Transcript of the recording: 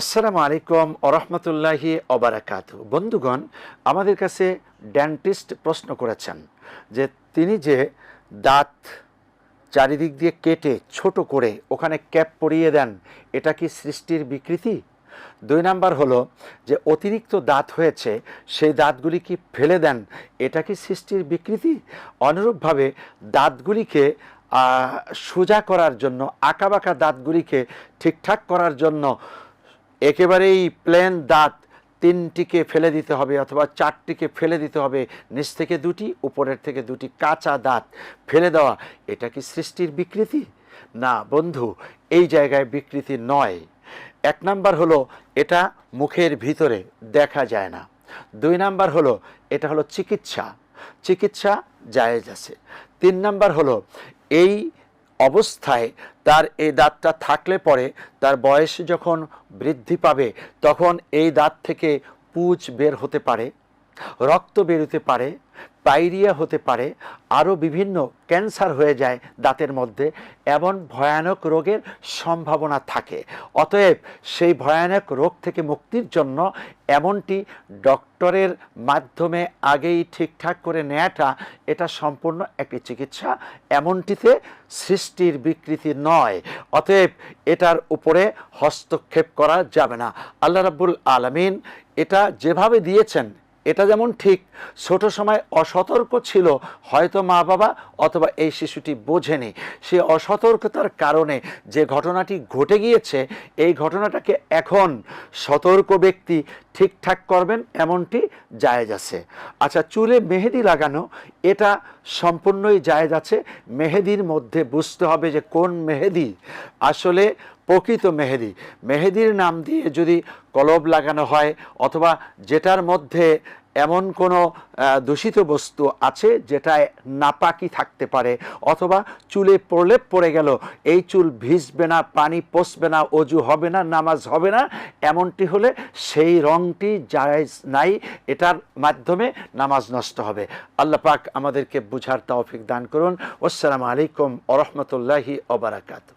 আসসালামু আলাইকুম ওরহমতুল্লাহি অবরাকাত বন্ধুগণ, আমাদের কাছে ডেন্টিস্ট প্রশ্ন করেছেন যে তিনি যে দাঁত চারিদিক দিয়ে কেটে ছোট করে ওখানে ক্যাপ পরিয়ে দেন, এটা কি সৃষ্টির বিকৃতি? দুই নাম্বার হলো যে অতিরিক্ত দাঁত হয়েছে, সেই দাঁতগুলি কি ফেলে দেন, এটা কি সৃষ্টির বিকৃতি? অনুরূপভাবে দাঁতগুলিকে সোজা করার জন্য, আঁকাবাঁকা দাঁতগুলিকে ঠিকঠাক করার জন্য একেবারেই প্লেন দাঁত তিনটিকে ফেলে দিতে হবে অথবা চারটিকে ফেলে দিতে হবে। নিচ থেকে দুটি, উপরের থেকে দুটি কাঁচা দাঁত ফেলে দেওয়া, এটা কি সৃষ্টির বিকৃতি? না বন্ধু, এই জায়গায় বিকৃতি নয়। এক নাম্বার হলো, এটা মুখের ভিতরে দেখা যায় না। দুই নাম্বার হলো, এটা হলো চিকিৎসা। চিকিৎসা জায়েজ আছে। তিন নাম্বার হলো, এই অবস্থায় তার এই দাঁতটা থাকলে পরে তার বয়স যখন বৃদ্ধি পাবে, তখন এই দাঁত থেকে পুঁজ বের হতে পারে, রক্ত বেরোতে পারে। পাইরিয়া হতে পারে, আরও বিভিন্ন ক্যান্সার হয়ে যায় দাঁতের মধ্যে, এমন ভয়ানক রোগের সম্ভাবনা থাকে। অতএব সেই ভয়ানক রোগ থেকে মুক্তির জন্য এমনটি ডক্টরের মাধ্যমে আগেই ঠিকঠাক করে নেওয়াটা এটা সম্পূর্ণ একটি চিকিৎসা, এমনটিতে সৃষ্টির বিকৃতি নয়। অতএব এটার উপরে হস্তক্ষেপ করা যাবে না। আল্লাহ রাব্বুল আলামিন এটা যেভাবে দিয়েছেন এটা যেমন ঠিক, ছোট সময় অসতর্ক ছিল, হয়তো মা বাবা অথবা এই শিশুটি বোঝেনি। সে অসতর্কতার কারণে যে ঘটনাটি ঘটে গিয়েছে, এই ঘটনাটাকে এখন সতর্ক ব্যক্তি ঠিকঠাক করবেন, এমনটি জায়েজ আছে। আচ্ছা চুলে মেহেদি লাগানো, এটা সম্পূর্ণই জায়েজ আছে। মেহেদির মধ্যে বুঝতে হবে যে কোন মেহেদি আসলে প্রকৃত মেহেদি। মেহেদির নাম দিয়ে যদি কলব লাগানো হয়, অথবা যেটার মধ্যে এমন কোনো দূষিত বস্তু আছে যেটায় নাপাকি থাকতে পারে? অথবা চুলে প্রলেপ পড়ে গেল, এই চুল ভিজবে না, পানি পচবে না, অজু হবে না, নামাজ হবে না, এমনটি হলে সেই রংটি জায়েজ নাই, এটার মাধ্যমে নামাজ নষ্ট হবে। আল্লাহ পাক আমাদেরকে বুঝার তৌফিক দান করুন। আসসালামু আলাইকুম ওরহমতুল্লাহি ওবরাকাতু